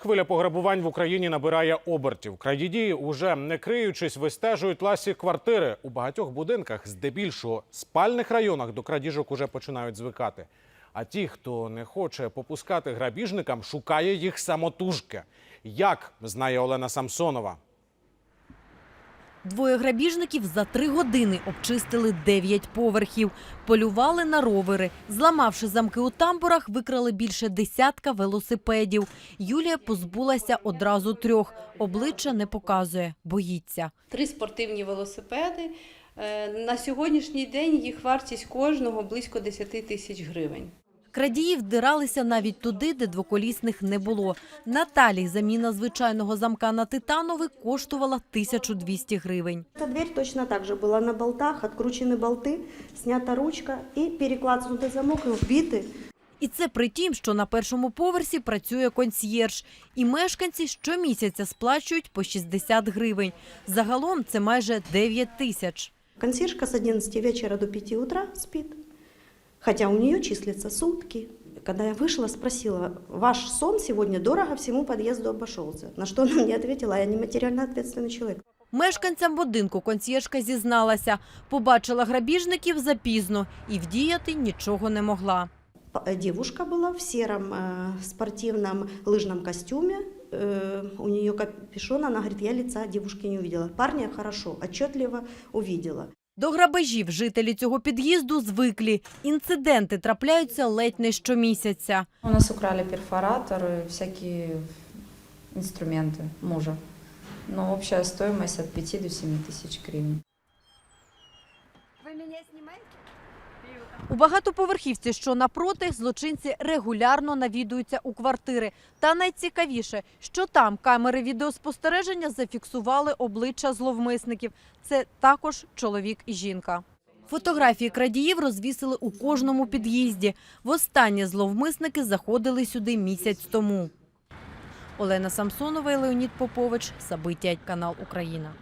Хвиля пограбувань в Україні набирає обертів. Крадії, уже не криючись, вистежують ласі квартири у багатьох будинках, здебільшого спальних районах до крадіжок уже починають звикати. А ті, хто не хоче попускати грабіжникам, шукає їх самотужки. Як знає Олена Самсонова. Двоє грабіжників за три години обчистили дев'ять поверхів, полювали на ровери. Зламавши замки у тамбурах, викрали більше десятка велосипедів. Юлія позбулася одразу трьох. Обличчя не показує, боїться. Три спортивні велосипеди. Е, На сьогоднішній день їх вартість кожного близько 10 тисяч гривень. Крадії вдиралися навіть туди, де двоколісних не було. Наталі заміна звичайного замка на титановий коштувала 1200 гривень. Эта дверь точно так же была на болтах, откручены болты, снята ручка и перекладнутый замок и вбиты. І це при тім, що на першому поверсі працює консьєрж. І мешканці щомісяця сплачують по 60 гривень. Загалом це майже 9 тисяч. Консьержка с 11 вечера до 5 утра спит, хотя у нее числятся сутки. Когда я вышла, спросила, ваш сон сегодня дорого всему подъезду обошелся. На что она мне ответила, я не материально ответственный человек. Мешканцям будинку консьєржка зізналася, побачила грабіжників запізно і вдіяти нічого не могла. П- э, Девушка была в сером э, спортивном лыжном костюме. Э, у нее капюшон, она говорит, я лица девушки не увидела. Парня хорошо, отчетливо увидела. До грабежів жителі цього під'їзду звиклі. Інциденти трапляються ледь не щомісяця. У нас украли перфоратор и всякие инструменты мужа. Ну, обща стоїмость від 5 до 7 тысяч гривен. У багатоповерхівці, що напроти, злочинці регулярно навідуються у квартири. Та найцікавіше, що там камери відеоспостереження зафіксували обличчя зловмисників. Це також чоловік і жінка. Фотографії крадіїв розвісили у кожному під'їзді. Востаннє зловмисники заходили сюди місяць тому. Олена Самсонова і Леонід Попович. Сабиття канал Україна.